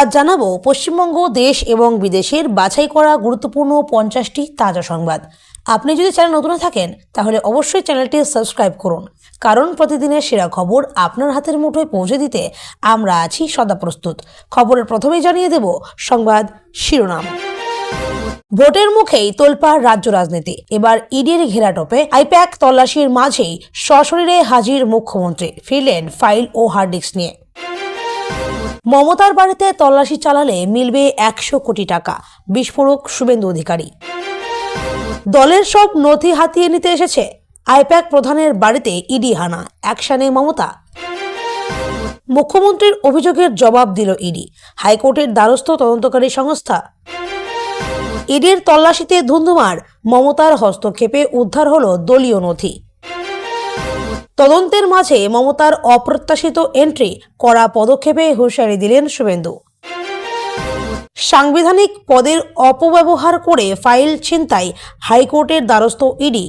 আজ জানাব পশ্চিমবঙ্গ, দেশ এবং বিদেশের বাছাই করা গুরুত্বপূর্ণ পঞ্চাশটি তাজা সংবাদ। আপনি যদি চ্যানেল নতুন থাকেন, তাহলে অবশ্যই চ্যানেলটি সাবস্ক্রাইব করুন। কারণ প্রতিদিনের সেরা খবর আপনার হাতের মুঠোয় পৌঁছে দিতে আমরা আছি সদা প্রস্তুত। খবরের প্রথমেই জানিয়ে দেব সংবাদ শিরোনাম। ভোটের মুখেই তোলপাড় রাজ্য রাজনীতি। এবার ইডির ঘেরাটোপে আইপ্যাক তল্লাশির মাঝেই সশরীরে হাজির মুখ্যমন্ত্রী। ফিরলেন ফাইল ও হার্ড ডিস্ক নিয়ে। মমতার বাড়িতে তল্লাশি চালালে মিলবে একশো কোটি টাকা, বিস্ফোরক শুভেন্দু অধিকারী। দলের সব নথি হাতিয়ে নিতে এসেছে আইপ্যাক প্রধানের বাড়িতে ইডি হানা অ্যাকশনে মমতা। মুখ্যমন্ত্রীর অভিযোগের জবাব দিল ইডি, হাইকোর্টের দ্বারস্থ তদন্তকারী সংস্থা। ইডির তল্লাশিতে ধুন্ধুমার মমতার হস্তক্ষেপে উদ্ধার হল দলীয় নথি। তদন্তের মাঝে মমতার অপ্রত্যাশিত এন্ট্রি করা পদক্ষেপে হুঁশিয়ারি দিলেন শুভেন্দু। সাংবিধানিক পদের অপব্যবহার করে ফাইল ছিনতাই হাইকোর্টের দ্বারস্থ ইডি।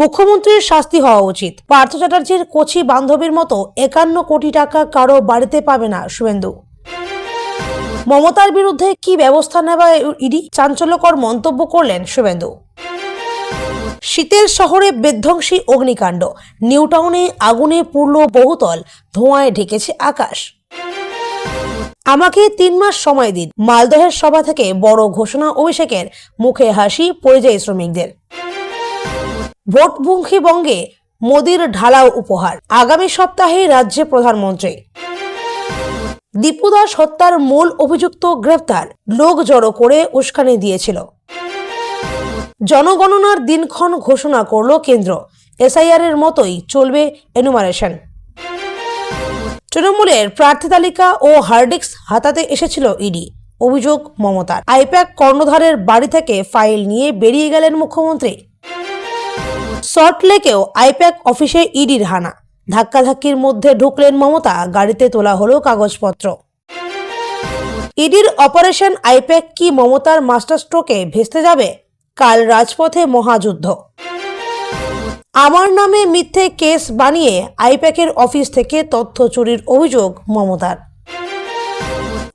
মুখ্যমন্ত্রীর শাস্তি হওয়া উচিত। পার্থ চ্যাটার্জির কোচি বান্ধবীর মতো একান্ন কোটি টাকা কারও বাড়িতে পাবে না শুভেন্দু। মমতার বিরুদ্ধে কি ব্যবস্থা নেওয়া ইডি? চাঞ্চল্যকর মন্তব্য করলেন শুভেন্দু। শীতের শহরে বিধ্বংসী অগ্নিকাণ্ড। নিউটাউনে আগুনে পুড়ল বহুতল, ধোঁয়ায় ঢেকেছে আকাশ। আমাকে তিন মাস সময় দিন, মালদহের সভা থেকে বড় ঘোষণা অভিষেকের, মুখে হাসি পরিযায়ী শ্রমিকদের। ভোটমুখী বঙ্গে মোদির ঢালাও উপহার, আগামী সপ্তাহে রাজ্যে প্রধানমন্ত্রী। দীপু দাস হত্যার মূল অভিযুক্ত গ্রেফতার লোক জড়ো করে উস্কানি দিয়েছিল। জনগণনার দিনক্ষণ ঘোষণা করল কেন্দ্র। এসআইআর এর মতোই চলবে এনুমারেশন তৃণমূলের প্রার্থী তালিকা ও হার্ডিক্স হাতাতে এসেছিল ইডি। অভিযোগ মমতার। আইপ্যাক কর্ণধারের বাড়ি থেকে ফাইল নিয়ে বেরিয়ে গেলেন মুখ্যমন্ত্রী। সল্টলেকেও আইপ্যাক অফিসে ইডির হানা। ধাক্কাধাক্কির মধ্যে ঢুকলেন মমতা, গাড়িতে তোলা হলো কাগজপত্র। ইডির অপারেশন আইপ্যাক কি মমতার মাস্টার স্ট্রোকে ভেস্তে যাবে? কাল রাজপথে মহাযুদ্ধ। আমার নামে মিথ্যে কেস বানিয়ে আইপ্যাকের অফিস থেকে তথ্য চুরির অভিযোগ মমতার।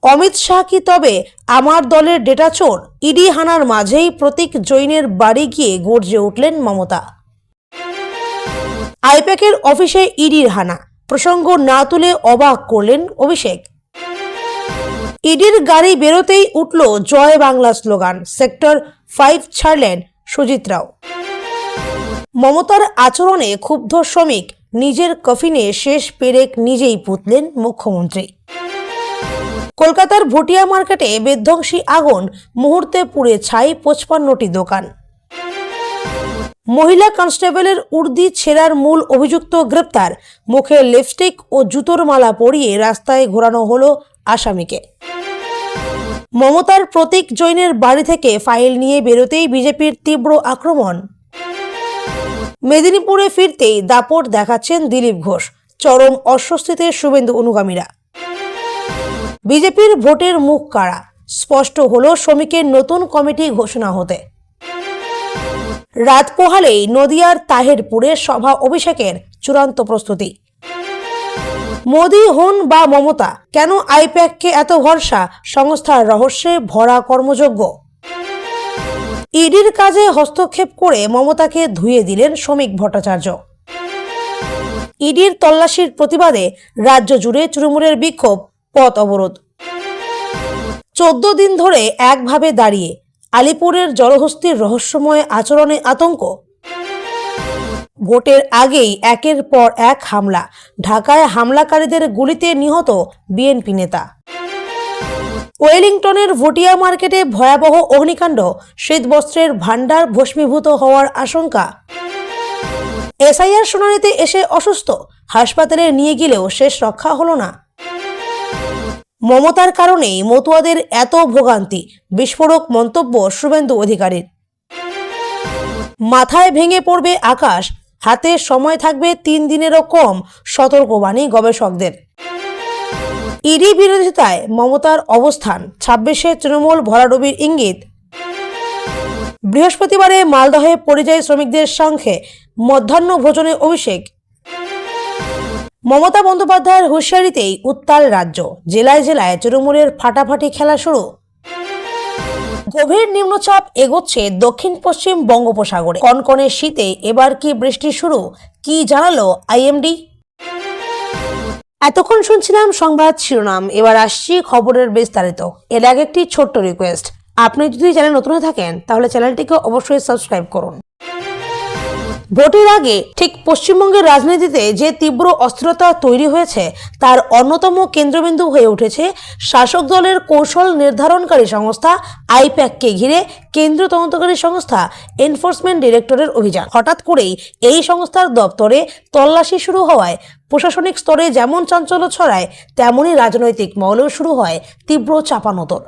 অমিত শাহ কি তবে আমার দলের ডেটা চোর? ইডি হানার মাঝেই প্রতীক জৈনের বাড়ি গিয়ে গর্জে উঠলেন মমতা। আইপ্যাকের অফিসে ইডির হানা। প্রসঙ্গ না তুলে অবাক করলেন অভিষেক। ইডির গাড়ি বেরোতেই উঠল জয় বাংলা স্লোগান, সেক্টর ফাইভ ছাড়লেন সুজিত রাও। মমতার আচরণে ক্ষুব্ধ শ্রমিক, নিজের কফিনে শেষ পেরেক নিজেই পুতলেন মুখ্যমন্ত্রী। কলকাতার ভুটিয়া মার্কেটে বিধ্বংসী আগুন, মুহূর্তে পুড়ে ছাই পঁচপান্নটি দোকান। মহিলা কনস্টেবলের উর্দি ছেঁড়ার মূল অভিযুক্ত গ্রেপ্তার, মুখে লিপস্টিক ও জুতোর মালা পরিয়ে রাস্তায় ঘোরানো হলো আসামিকে। মমতার প্রতীক জৈনের বাড়ি থেকে ফাইল নিয়ে বেরোতেই বিজেপির তীব্র আক্রমণ। মেদিনীপুরে ফিরতেই দাপট দেখাচ্ছেন দিলীপ ঘোষ। চরম অস্বস্তিতে শুভেন্দু অনুগামীরা। বিজেপির ভোটের মুখ কাড়া। স্পষ্ট হল শ্রমিকের নতুন কমিটি ঘোষণা হতে। রাত পোহালেই নদিয়ার তাহেরপুরে সভা অভিষেকের চূড়ান্ত প্রস্তুতি। মোদি, হন বা মমতা, কেন আইপ্যাককে এত ভরসা? সংস্থার রহস্যে ভরা কর্মযোগ্য। ইডির কাজে হস্তক্ষেপ করে মমতাকে ধুয়ে দিলেন শ্রমিক ভট্টাচার্য। ইডির তল্লাশির প্রতিবাদে রাজ্য জুড়ে তৃণমূলের বিক্ষোভ, পথ অবরোধ। চোদ্দ দিন ধরে একভাবে দাঁড়িয়ে আলিপুরের জলহস্তির রহস্যময় আচরণে আতঙ্ক ভোটের আগেই একের পর এক হামলা। ঢাকায় হামলাকারীদের গুলিতে নিহত বিএনপি নেতা। ওয়েলিংটনের ভুটিয়া মার্কেটে ভয়াবহ অগ্নিকাণ্ড, শীতবস্ত্রের ভাণ্ডার ভস্মীভূত হওয়ার আশঙ্কা। এসআইআর শুনানিতে এসে অসুস্থ, হাসপাতালে নিয়ে গেলেও শেষ রক্ষা হলো না। মমতার কারণেই মতুয়াদের এত ভোগান্তি, বিস্ফোরক মন্তব্য শুভেন্দু অধিকারীর। মাথায় ভেঙে পড়বে আকাশ হাতে সময় থাকবে তিন দিনেরও কম সতর্কবাণী গবেষকদের। ইডি বিরোধিতায় মমতার অবস্থান, ছাব্বিশে তৃণমূল ভরাডুবির ইঙ্গিত। বৃহস্পতিবারে মালদহে পরিযায়ী শ্রমিকদের সংখ্যে মধ্যাহ্ন ভোজনে অভিষেক। মমতা বন্দ্যোপাধ্যায়ের হুঁশিয়ারিতেই উত্তাল রাজ্য। জেলায় জেলায় তৃণমূলের ফাটাফাটি খেলা শুরু। গভীর নিম্নচাপ এগোচ্ছে দক্ষিণ পশ্চিম বঙ্গোপসাগরে। কনকনে শীতে এবার কি বৃষ্টি শুরু? কি জানালো আইএমডি? এতক্ষণ শুনছিলাম সংবাদ শিরোনাম, এবার আসছি খবরের বিস্তারিত। এর আগে একটি ছোট্ট রিকোয়েস্ট আপনি যদি চ্যানেল নতুন থাকেন, তাহলে চ্যানেলটিকে অবশ্যই সাবস্ক্রাইব করুন। ভোটের আগে ঠিক পশ্চিমবঙ্গের রাজনীতিতে যে তীব্র অস্থিরতা তৈরি হয়েছে, তার অন্যতম কেন্দ্রবিন্দু হয়ে উঠেছে শাসক দলের কৌশল নির্ধারণকারী সংস্থা আইপ্যাককে ঘিরে কেন্দ্রীয় তদন্তকারী সংস্থা এনফোর্সমেন্ট ডিরেক্টরের অভিযান। হঠাৎ করেই এই সংস্থার দপ্তরে তল্লাশি শুরু হওয়ায় প্রশাসনিক স্তরে যেমন চাঞ্চল্য ছড়ায়, তেমনই রাজনৈতিক মহলেও শুরু হয় তীব্র চাপানোতর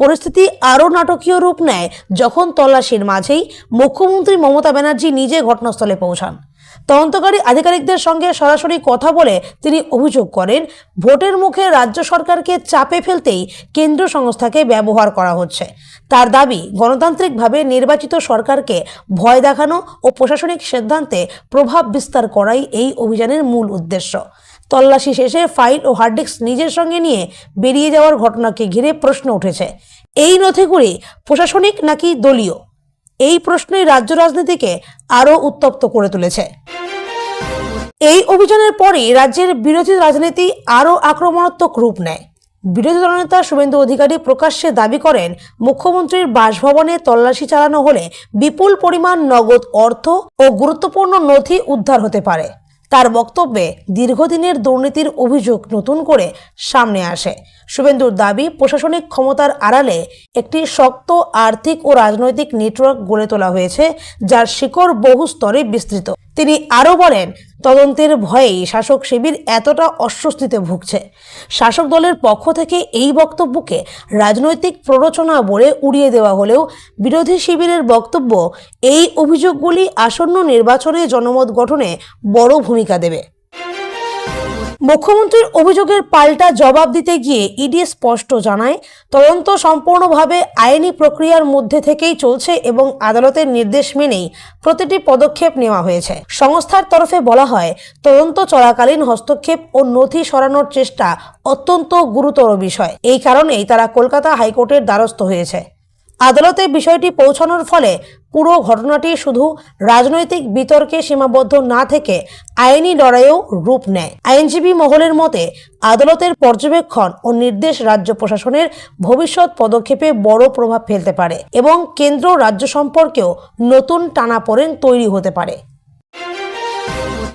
পরিস্থিতি আরও নাটকীয় রূপ নেয় যখন তল্লাশির মাঝেই মুখ্যমন্ত্রী মমতা ব্যানার্জি নিজে ঘটনাস্থলে পৌঁছান। তদন্তকারী আধিকারিকদের সঙ্গে সরাসরি কথা বলে তিনি অভিযোগ করেন, ভোটের মুখে রাজ্য সরকারকে চাপে ফেলতেই কেন্দ্র সংস্থাকে ব্যবহার করা হচ্ছে। তার দাবি, গণতান্ত্রিকভাবে নির্বাচিত সরকারকে ভয় দেখানো ও প্রশাসনিক সিদ্ধান্তে প্রভাব বিস্তার করাই এই অভিযানের মূল উদ্দেশ্য। তল্লাশি শেষে ফাইল ও হার্ড ডিস্ক নিজের সঙ্গে নিয়ে বেরিয়ে যাওয়ার ঘটনাকে ঘিরে প্রশ্ন উঠেছে। এই নথিগুলি প্রশাসনিক নাকি দলীয়? এই প্রশ্নই রাজ্য রাজনীতিকে আরও উত্তপ্ত করে তুলেছে। এই অভিযানের পরই রাজ্যের বিরোধী রাজনীতি আরও আক্রমণাত্মক রূপ নেয়। বিরোধী দলনেতা শুভেন্দু অধিকারী প্রকাশ্যে দাবি করেন, মুখ্যমন্ত্রীর বাসভবনে তল্লাশি চালানো হলে বিপুল পরিমাণ নগদ অর্থ ও গুরুত্বপূর্ণ নথি উদ্ধার হতে পারে। তার বক্তব্যে দীর্ঘদিনের দুর্নীতির অভিযোগ নতুন করে সামনে আসে। শুভেন্দুর দাবি, প্রশাসনিক ক্ষমতার আড়ালে একটি শক্ত আর্থিক ও রাজনৈতিক নেটওয়ার্ক গড়ে তোলা হয়েছে, যার শিকড় বহু স্তরে বিস্তৃত। তিনি আরও বলেন, তদন্তের ভয়েই শাসক শিবির এতটা অস্বস্তিতে ভুগছে। শাসক দলের পক্ষ থেকে এই বক্তব্যকে রাজনৈতিক প্ররোচনা বলে উড়িয়ে দেওয়া হলেও বিরোধী শিবিরের বক্তব্য, এই অভিযোগগুলি আসন্ন নির্বাচনে জনমত গঠনে বড় ভূমিকা দেবে। মুখ্যমন্ত্রীর অভিযোগের পাল্টা জবাব দিতে গিয়ে ইডি স্পষ্ট জানায়, তদন্ত সম্পূর্ণভাবে আইনি প্রক্রিয়ার মধ্যে থেকেই চলছে এবং আদালতের নির্দেশ মেনেই প্রতিটি পদক্ষেপ নেওয়া হয়েছে। সংস্থার তরফে বলা হয়, তদন্ত চলাকালীন হস্তক্ষেপ ও নথি সরানোর চেষ্টা অত্যন্ত গুরুতর বিষয়। এই কারণেই তারা কলকাতা হাইকোর্টের দ্বারস্থ হয়েছে। আদালতে বিষয়টি পৌঁছানোর ফলে পুরো ঘটনাটি শুধু রাজনৈতিক বিতর্কে সীমাবদ্ধ না থেকে আইনি লড়াইয়েও রূপ নেয়। আইনজীবী মহলের মতে, আদালতের পর্যবেক্ষণ ও নির্দেশ রাজ্য প্রশাসনের ভবিষ্যৎ পদক্ষেপে বড় প্রভাব ফেলতে পারে এবং কেন্দ্র রাজ্য সম্পর্কেও নতুন টানাপোড়েন তৈরি হতে পারে।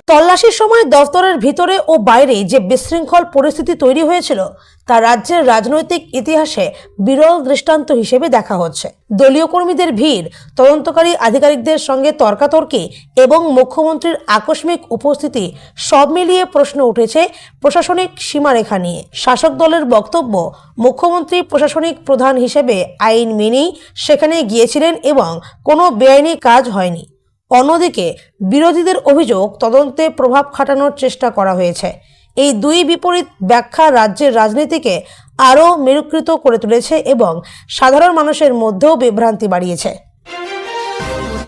তল্লাশির সময় দফতরের ভিতরে ও বাইরে যে বিশৃঙ্খল পরিস্থিতি তৈরি হয়েছিল তা রাজ্যের রাজনৈতিক ইতিহাসে বিরল দৃষ্টান্ত হিসেবে দেখা হচ্ছে। দলীয় কর্মীদের ভিড়, তদন্তকারী আধিকারিকদের সঙ্গে তর্কাতর্কি এবং মুখ্যমন্ত্রীর আকস্মিক উপস্থিতি সব মিলিয়ে প্রশ্ন উঠেছে প্রশাসনিক সীমারেখা নিয়ে। শাসক দলের বক্তব্য, মুখ্যমন্ত্রী প্রশাসনিক প্রধান হিসেবে আইন মেনেই সেখানে গিয়েছিলেন এবং কোনো বেআইনি কাজ হয়নি। অন্যদিকে বিরোধীদের অভিযোগ, তদন্তে প্রভাব খাটানোর চেষ্টা করা হয়েছে। এই দুই বিপরীত ব্যাখ্যা রাজ্যের রাজনীতিকে আরও মেরুকৃত করে তুলেছে এবং সাধারণ মানুষের মধ্যেও বিভ্রান্তি বাড়িয়েছে।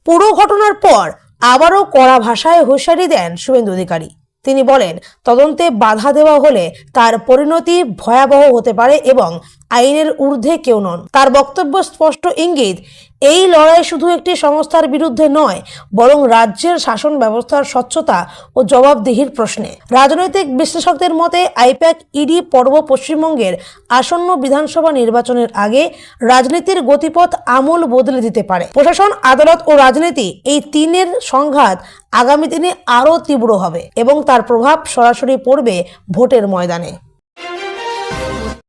পুরো ঘটনার পর আবারও কড়া ভাষায় হুঁশিয়ারি দেন শুভেন্দু অধিকারী। তিনি বলেন, তদন্তে বাধা দেওয়া হলে তার পরিণতি ভয়াবহ হতে পারে এবং আইনের ঊর্ধ্বে কেউ নন। তার বক্তব্য স্পষ্ট ইঙ্গিত, এই লড়াই শুধু একটি সংস্থার বিরুদ্ধে নয়, বরং রাজ্যের শাসন ব্যবস্থার স্বচ্ছতা ও জবাবদিহির প্রশ্নে। রাজনৈতিক বিশ্লেষকদের মতে, আইপ্যাক ইডি পর্ব পশ্চিমবঙ্গের আসন্ন বিধানসভা নির্বাচনের আগে রাজনীতির গতিপথ আমূল বদলে দিতে পারে। প্রশাসন, আদালত ও রাজনীতি এই তিনের সংঘাত আগামী দিনে আরও তীব্র হবে এবং তার প্রভাব সরাসরি পড়বে ভোটের ময়দানে।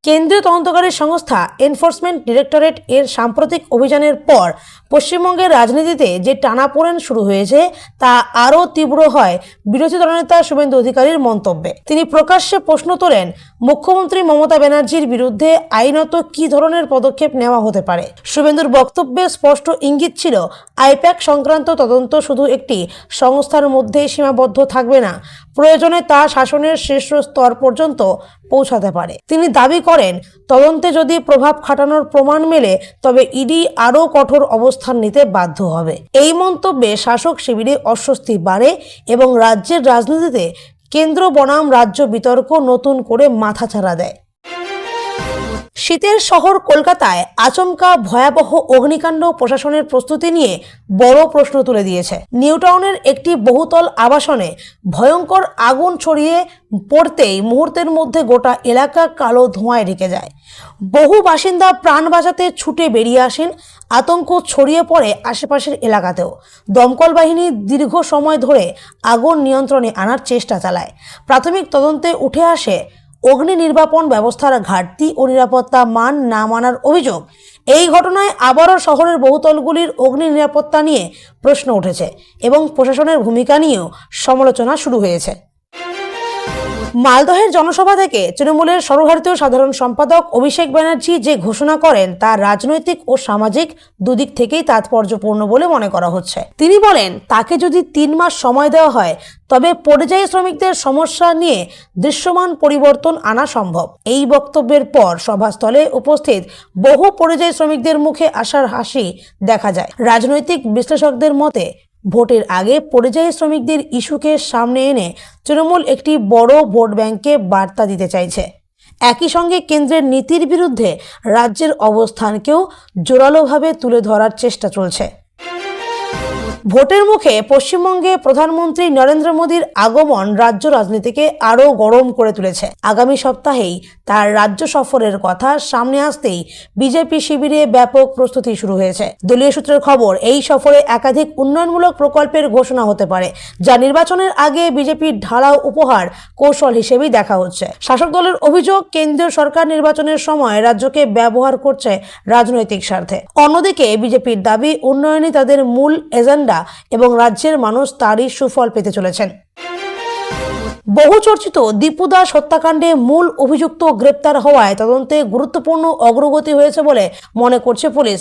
কেন্দ্রীয় তদন্তকারী সংস্থা এনফোর্সমেন্ট ডিরেক্টরেট এর সাম্প্রতিক অভিযানের পর পশ্চিমবঙ্গের রাজনীতিতে যে টানাপোড়েন শুরু হয়েছে, তা আরও তীব্র হয় বিরোধী দলনেতা শুভেন্দু অধিকারীর মন্তব্যে। তিনি প্রকাশ্যে প্রশ্ন তোলেন মুখ্যমন্ত্রী মমতা ব্যানার্জির বিরুদ্ধে আইনত কী ধরনের পদক্ষেপ নেওয়া হতে পারে? শুভেন্দুর বক্তব্যে স্পষ্ট ইঙ্গিত ছিল, আইপ্যাক সংক্রান্ত তদন্ত শুধু একটি সংস্থার মধ্যে সীমাবদ্ধ থাকবে না, প্রয়োজনে তা শাসনের শীর্ষ স্তর পর্যন্ত পৌঁছাতে পারে। তিনি দাবি করেন, তদন্তে যদি প্রভাব খাটানোর প্রমাণ মেলে, তবে ইডি আরও কঠোর অবস্থান নিতে বাধ্য হবে। এই মন্তব্যে শাসক শিবিরে অস্বস্তি বাড়ে এবং রাজ্যের রাজনীতিতে কেন্দ্র বনাম রাজ্য বিতর্ক নতুন করে মাথাচাড়া দেয়। শীতের শহর কলকাতায় আচমকা ভয়াবহ অগ্নিকাণ্ড প্রশাসনের প্রস্তুতি নিয়ে বড় প্রশ্ন তুলে দিয়েছে। নিউটাউনের একটি বহুতল আবাসনে ভয়ঙ্কর আগুন ছড়িয়ে পড়তেই মুহূর্তের মধ্যে গোটা এলাকা কালো ধোঁয়ায় ঢেকে যায়। বহু বাসিন্দা প্রাণ বাঁচাতে ছুটে বেরিয়ে আসেন, আতঙ্ক ছড়িয়ে পড়ে আশেপাশের এলাকাতেও। দমকল বাহিনী দীর্ঘ সময় ধরে আগুন নিয়ন্ত্রণে আনার চেষ্টা চালায়। প্রাথমিক তদন্তে উঠে আসে অগ্নি নির্বাপন ব্যবস্থার ঘাটতি ও নিরাপত্তা মান না মানার অভিযোগ। এই ঘটনায় আবারও শহরের বহুতলগুলির অগ্নি নিরাপত্তা নিয়ে প্রশ্ন উঠেছে এবং প্রশাসনের ভূমিকা নিয়েও সমালোচনা শুরু হয়েছে। মালদহের জনসভা থেকে তৃণমূলের সর্বভারতীয় সাধারণ সম্পাদক অভিষেক ব্যানার্জি যে ঘোষণা করেন তা রাজনৈতিক ও সামাজিক দুদিক থেকেই তাৎপর্যপূর্ণ বলে মনে করা হচ্ছে। তিনি বলেন, তাকে যদি তিন মাস সময় দেওয়া হয়, তবে পরিযায়ী শ্রমিকদের সমস্যা নিয়ে দৃশ্যমান পরিবর্তন আনা সম্ভব। এই বক্তব্যের পর সভাস্থলে উপস্থিত বহু পরিযায়ী শ্রমিকদের মুখে আসার হাসি দেখা যায়। রাজনৈতিক বিশ্লেষকদের মতে ভোটের আগে পরিযায়ী শ্রমিকদের ইস্যুকে সামনে এনে তৃণমূল একটি বড় ভোট ব্যাংকে বার্তা দিতে চাইছে। একই সঙ্গে কেন্দ্রের নীতির বিরুদ্ধে রাজ্যের অবস্থানকেও জোরালোভাবে তুলে ধরার চেষ্টা চলছে। ভোটের মুখে পশ্চিমবঙ্গে প্রধানমন্ত্রী নরেন্দ্র মোদীর আগমন রাজ্য রাজনীতিকে আরও গরম করে তুলেছে। আগামী সপ্তাহেই তার রাজ্য সফরের কথা সামনে আসতেই বিজেপি শিবিরে ব্যাপক প্রস্তুতি শুরু হয়েছে। দলীয় সূত্রের খবর, এই সফরে একাধিক উন্নয়নমূলক প্রকল্পের ঘোষণা হতে পারে, যা নির্বাচনের আগে বিজেপির ঢালাও উপহার কৌশল হিসেবেই দেখা হচ্ছে। শাসক দলের অভিযোগ, কেন্দ্রীয় সরকার নির্বাচনের সময় রাজ্যকে ব্যবহার করছে রাজনৈতিক স্বার্থে। অন্যদিকে বিজেপির দাবি, উন্নয়নই তাদের মূল এজেন্ডা। এবং রাজ্যের মানুষ তারই সুফল পেতে চলেছেন। বহুচর্চিত দীপু দাস হত্যাকাণ্ডে মূল অভিযুক্ত গ্রেপ্তার হওয়ায় তদন্তে গুরুত্বপূর্ণ অগ্রগতি হয়েছে বলে মনে করছে পুলিশ।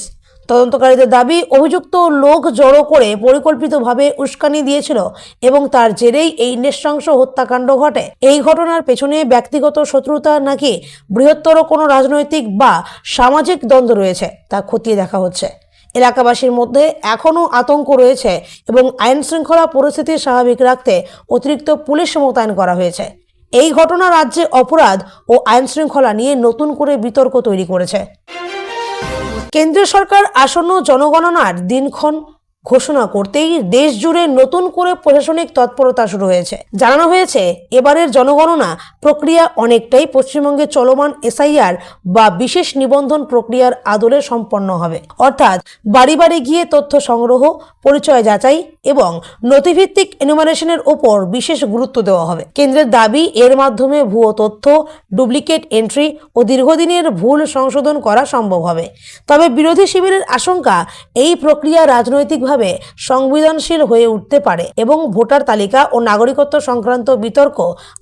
তদন্তকারীদের দাবি, অভিযুক্ত লোক জড়ো করে পরিকল্পিতভাবে উস্কানি দিয়েছিল এবং তার জেরেই এই নৃশংস হত্যাকাণ্ড ঘটে। এই ঘটনার পেছনে ব্যক্তিগত শত্রুতা নাকি বৃহত্তর কোনো রাজনৈতিক বা সামাজিক দ্বন্দ্ব রয়েছে তা খতিয়ে দেখা হচ্ছে। এলাকাবাসীর মধ্যে এখনও আতঙ্ক রয়েছে এবং আইন শৃঙ্খলা পরিস্থিতি স্বাভাবিক রাখতে অতিরিক্ত পুলিশ মোতায়েন করা হয়েছে। এই ঘটনা রাজ্যে অপরাধ ও আইন শৃঙ্খলা নিয়ে নতুন করে বিতর্ক তৈরি করেছে। কেন্দ্রীয় সরকার আসন্ন জনগণনার দিনক্ষণ ঘোষণা করতেই দেশ জুড়ে নতুন করে প্রশাসনিক তৎপরতা শুরু হয়েছে। জানানো হয়েছে, এবারের জনগণনা প্রক্রিয়া অনেকটাই পশ্চিমবঙ্গে চলমান এসআইআর বা বিশেষ নিবন্ধন প্রক্রিয়ার আদলে সম্পন্ন হবে। অর্থাৎ বাড়ি বাড়ি গিয়ে তথ্য সংগ্রহ, পরিচয় যাচাই এবং নথিভিত্তিক এনুমারেশনের ওপর বিশেষ গুরুত্ব দেওয়া হবে। কেন্দ্রের দাবি, এর মাধ্যমে ভুয়ো তথ্য, ডুপ্লিকেট এন্ট্রি ও দীর্ঘদিনের ভুল সংশোধন করা সম্ভব হবে। তবে বিরোধী শিবিরের আশঙ্কা, এই প্রক্রিয়া রাজনৈতিকভাবে সংবেদনশীল হয়ে উঠতে পারে এবং ভোটার তালিকা ও নাগরিকত্ব সংক্রান্ত বিতর্ক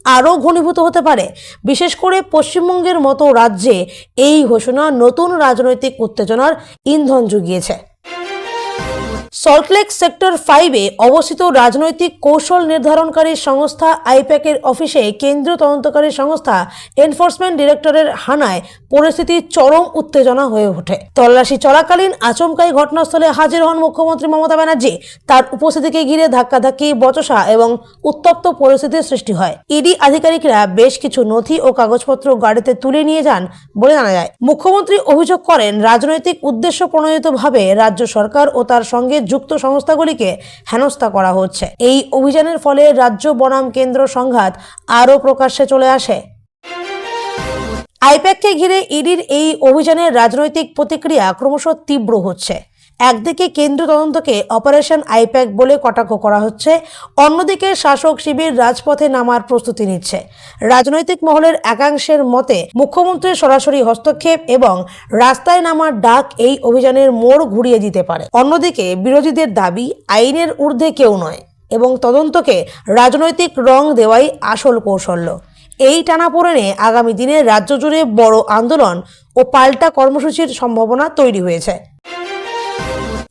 আরও ঘনীভূত হতে পারে। বিশেষ করে পশ্চিমবঙ্গের মতো রাজ্যে এই ঘোষণা নতুন রাজনৈতিক উত্তেজনার ইন্ধন জুগিয়েছে। সল্টলেক সেক্টর ফাইভে অবস্থিত রাজনৈতিক কৌশল নির্ধারণকারী সংস্থা আইপ্যাকের অফিসে কেন্দ্রীয় তদন্তকারী সংস্থা এনফোর্সমেন্ট ডিরেক্টরের হানায় পরিস্থিতি চরম উত্তেজনা হয়ে ওঠে। তল্লাশি চলাকালীন আচমকাই ঘটনাস্থলে হাজির হন মুখ্যমন্ত্রী মমতা ব্যানার্জি। তার উপস্থিতিকে ঘিরে ধাক্কাধাক্কি, বচসা এবং উত্তপ্ত পরিস্থিতির সৃষ্টি হয়। ইডি আধিকারিকরা বেশ কিছু নথি ও কাগজপত্র গাড়িতে তুলে নিয়ে যান বলে জানা যায়। মুখ্যমন্ত্রী অভিযোগ করেন, রাজনৈতিক উদ্দেশ্য প্রণোদিতভাবে রাজ্য সরকার ও তার সঙ্গে যুক্ত সংস্থাগুলিকে হেনস্থা করা হচ্ছে। এই অভিযানের ফলে রাজ্য বনাম কেন্দ্র সংঘাত আরও প্রকাশ্যে চলে আসে। আইপ্যাককে ঘিরে ইডির এই অভিযানের রাজনৈতিক প্রতিক্রিয়া ক্রমশ তীব্র হচ্ছে। একদিকে কেন্দ্র তদন্তকে অপারেশন আইপ্যাক বলে কটাক্ষ করা হচ্ছে, অন্যদিকে শাসক শিবির রাজপথে নামার প্রস্তুতি নিচ্ছে। রাজনৈতিক মহলের একাংশের মতে মুখ্যমন্ত্রীর সরাসরি হস্তক্ষেপ এবং রাস্তায় নামার ডাক এই অভিযানের মোড় ঘুরিয়ে দিতে পারে। অন্যদিকে বিরোধীদের দাবি, আইনের ঊর্ধ্বে কেউ নয় এবং তদন্তকে রাজনৈতিক রং দেওয়াই আসল কৌশল্য। এই টানাপোড়েনে আগামী দিনে রাজ্য জুড়ে বড় আন্দোলন ও পাল্টা কর্মসূচির সম্ভাবনা তৈরি হয়েছে।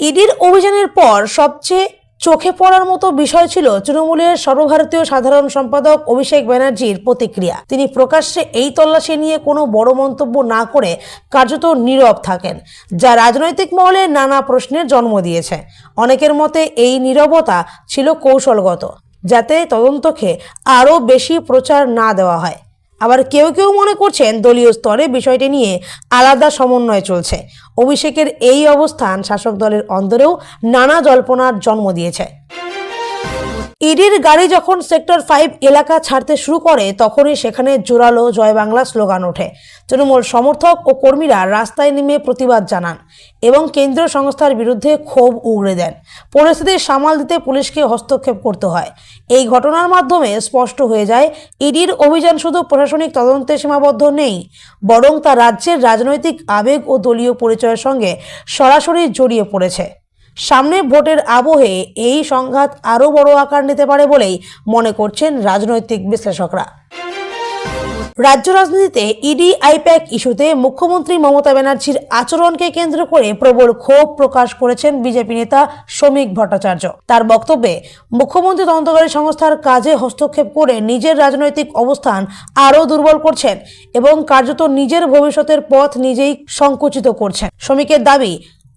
ইডির অভিযানের পর সবচেয়ে চোখে পড়ার মতো বিষয় ছিল তৃণমূলের সর্বভারতীয় সাধারণ সম্পাদক অভিষেক ব্যানার্জির প্রতিক্রিয়া। তিনি প্রকাশ্যে এই তল্লাশি নিয়ে কোনো বড় মন্তব্য না করে কার্যত নীরব থাকেন, যা রাজনৈতিক মহলে নানা প্রশ্নের জন্ম দিয়েছে। অনেকের মতে এই নীরবতা ছিল কৌশলগত, যাতে তদন্তকে আরও বেশি প্রচার না দেওয়া হয়। আবার কেউ কেউ মনে করছেন দলীয় স্তরে বিষয়টি নিয়ে আলাদা সমন্বয় চলছে। অভিষেকের এই অবস্থান শাসক দলের অন্দরেও নানা জল্পনার জন্ম দিয়েছে। ইডির গাড়ি যখন সেক্টর ফাইভ এলাকা ছাড়তে শুরু করে, তখনই সেখানে জোরালো জয় বাংলা স্লোগান ওঠে। তৃণমূল সমর্থক ও কর্মীরা রাস্তায় নেমে প্রতিবাদ জানান এবং কেন্দ্রীয় সংস্থার বিরুদ্ধে ক্ষোভ উগড়ে দেন। পরিস্থিতি সামাল দিতে পুলিশকে হস্তক্ষেপ করতে হয়। এই ঘটনার মাধ্যমে স্পষ্ট হয়ে যায়, ইডির অভিযান শুধু প্রশাসনিক তদন্তে সীমাবদ্ধ নেই, বরং তা রাজ্যের রাজনৈতিক আবেগ ও দলীয় পরিচয়ের সঙ্গে সরাসরি জড়িয়ে পড়েছে। সামনে ভোটের আবহে এই সংঘাত আরও বড় আকার নিতে পারে বলেই মনে করছেন রাজনৈতিক বিশ্লেষকরা। রাজ্য রাজনীতিতে ইডি, আইপ্যাক ইস্যুতে মুখ্যমন্ত্রী মমতা ব্যানার্জির আচরণকে কেন্দ্র করে প্রবল ক্ষোভ প্রকাশ করেছেন বিজেপি নেতা শ্রমিক ভট্টাচার্য। তার বক্তব্যে মুখ্যমন্ত্রী তদন্তকারী সংস্থার কাজে হস্তক্ষেপ করে নিজের রাজনৈতিক অবস্থান আরও দুর্বল করছেন এবং কার্যত নিজের ভবিষ্যতের পথ নিজেই সংকুচিত করছেন। শ্রমিকের দাবি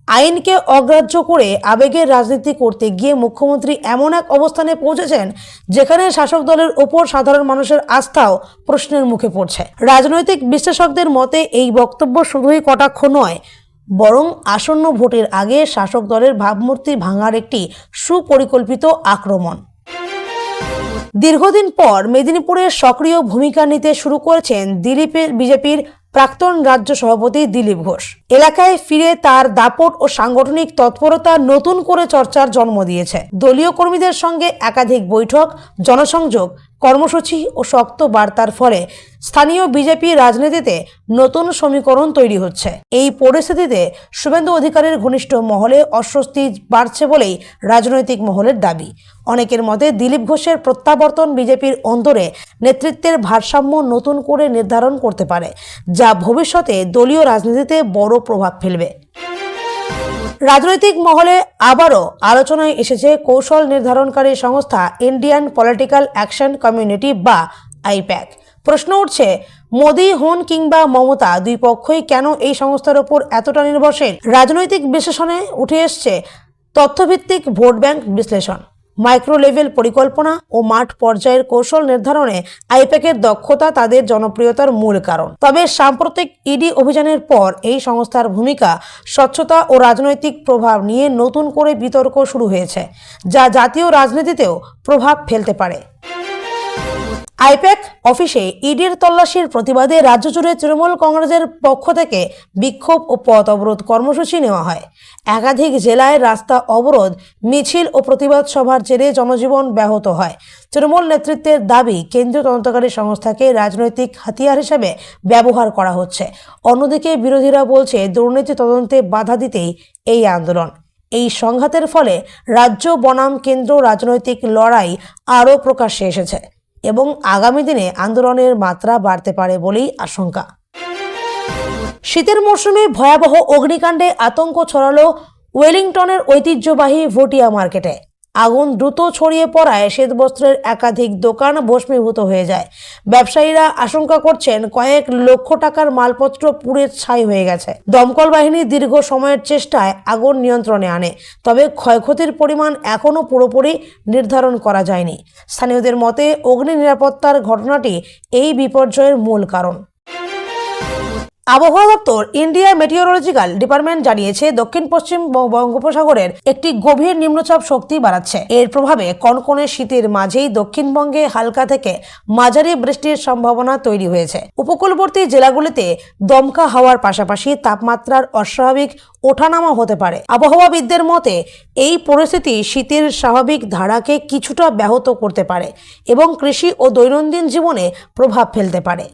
আইনকে অগ্রাহ্য করে আবেগের রাজনীতি করতে গিয়ে মুখ্যমন্ত্রী এমন এক অবস্থানে পৌঁছেছেন যেখানে শাসক দলের ওপর সাধারণ মানুষের আস্থাও প্রশ্নের মুখে পড়ছে। রাজনৈতিক বিশ্লেষকদের মতে এই বক্তব্য শুধুই কটাক্ষ নয়, বরং আসন্ন ভোটের আগে শাসক দলের ভাবমূর্তি ভাঙার একটি সুপরিকল্পিত আক্রমণ। দীর্ঘদিন পর মেদিনীপুরে সক্রিয় ভূমিকা নিতে শুরু করেছেন দিলীপের বিজেপির প্রাক্তন রাজ্য সভাপতি দিলীপ ঘোষ। এলাকায় ফিরে তার দাপট ও সাংগঠনিক তৎপরতা নতুন করে চর্চার জন্ম দিয়েছে। দলীয় কর্মীদের সঙ্গে একাধিক বৈঠক, জনসংযোগ কর্মসূচি ও শক্ত বার্তার ফলে স্থানীয় বিজেপি রাজনীতিতে নতুন সমীকরণ তৈরি হচ্ছে। এই পরিস্থিতিতে শুভেন্দু অধিকারের ঘনিষ্ঠ মহলে অস্বস্তি বাড়ছে বলেই রাজনৈতিক মহলের দাবি। অনেকের মতে দিলীপ ঘোষের প্রত্যাবর্তন বিজেপির অন্তরে নেতৃত্বের ভারসাম্য নতুন করে নির্ধারণ করতে পারে, যা ভবিষ্যতে দলীয় রাজনীতিতে বড় প্রভাব ফেলবে। রাজনৈতিক মহলে আবারও আলোচনায় এসেছে কৌশল নির্ধারণকারী সংস্থা ইন্ডিয়ান পলিটিক্যাল অ্যাকশন কমিউনিটি বা আইপ্যাক। প্রশ্ন উঠছে, মোদী, হন কিংবা মমতা দুই পক্ষই কেন এই সংস্থার ওপর এতটা নির্ভরশীল? রাজনৈতিক বিশ্লেষণে উঠে এসছে তথ্যভিত্তিক ভোট ব্যাংক বিশ্লেষণ। মাইক্রো লেভেল পরিকল্পনা ও মাঠ পর্যায়ের কৌশল নির্ধারণে আইপ্যাকের দক্ষতা তাদের জনপ্রিয়তার মূল কারণ। তবে সাম্প্রতিক ইডি অভিযানের পর এই সংস্থার ভূমিকা স্বচ্ছতা ও রাজনৈতিক প্রভাব নিয়ে নতুন করে বিতর্ক শুরু হয়েছে, যা জাতীয় রাজনীতিতেও প্রভাব ফেলতে পারে। আইপ্যাক অফিসে ইডির তল্লাশির প্রতিবাদে রাজ্য জুড়ে তৃণমূল কংগ্রেসের পক্ষ থেকে বিক্ষোভ ও পথ অবরোধ কর্মসূচি নেওয়া হয়। একাধিক জেলায় রাস্তা অবরোধ, মিছিল ও প্রতিবাদ সভার জেরে জনজীবন ব্যাহত হয়। তৃণমূল নেতৃত্বের দাবি, কেন্দ্রীয় তদন্তকারী সংস্থাকে রাজনৈতিক হাতিয়ার হিসেবে ব্যবহার করা হচ্ছে। অন্যদিকে বিরোধীরা বলছে, দুর্নীতি তদন্তে বাধা দিতেই এই আন্দোলন। এই সংঘাতের ফলে রাজ্য বনাম কেন্দ্র রাজনৈতিক লড়াই আরও প্রকাশ্যে এসেছে। এবং আগামী দিনে আন্দোলনের মাত্রা বাড়তে পারে বলেই আশঙ্কা। শীতের মরশুমে ভয়াবহ অগ্নিকাণ্ডে আতঙ্ক ছড়ালো ওয়েলিংটনের ঐতিহ্যবাহী ভোটিয়া মার্কেটে। আগুন দ্রুত ছড়িয়ে পড়ায় শ্বেতবস্ত্রের একাধিক দোকান ভস্মীভূত হয়ে যায়। ব্যবসায়ীরা আশঙ্কা করছেন কয়েক লক্ষ টাকার মালপত্র পুড়ে ছাই হয়ে গেছে। দমকল বাহিনী দীর্ঘ সময়ের চেষ্টায় আগুন নিয়ন্ত্রণে আনে, তবে ক্ষয়ক্ষতির পরিমাণ এখনও পুরোপুরি নির্ধারণ করা যায়নি। স্থানীয়দের মতে, অগ্নি নিরাপত্তার ঘটনাটি এই বিপর্যয়ের মূল কারণ। আবহাওয়া দপ্তর ইন্ডিয়া মেটিওরোলজিক্যাল ডিপার্টমেন্ট জানিয়েছে দক্ষিণ পশ্চিম বঙ্গোপসাগরের একটি গভীর নিম্নচাপ শক্তি বাড়াচ্ছে। এর প্রভাবে কনকনে শীতের মাঝেই দক্ষিণবঙ্গে হালকা থেকে মাঝারি বৃষ্টির সম্ভাবনা তৈরি হয়েছে। উপকূলবর্তী জেলাগুলিতে দমকা হাওয়ার পাশাপাশি তাপমাত্রার অস্বাভাবিক ওঠানামা হতে পারে। আবহাওয়াবিদদের মতে, এই পরিস্থিতি শীতের স্বাভাবিক ধারাকে কিছুটা ব্যাহত করতে পারে এবং কৃষি ও দৈনন্দিন জীবনে প্রভাব ফেলতে পারে।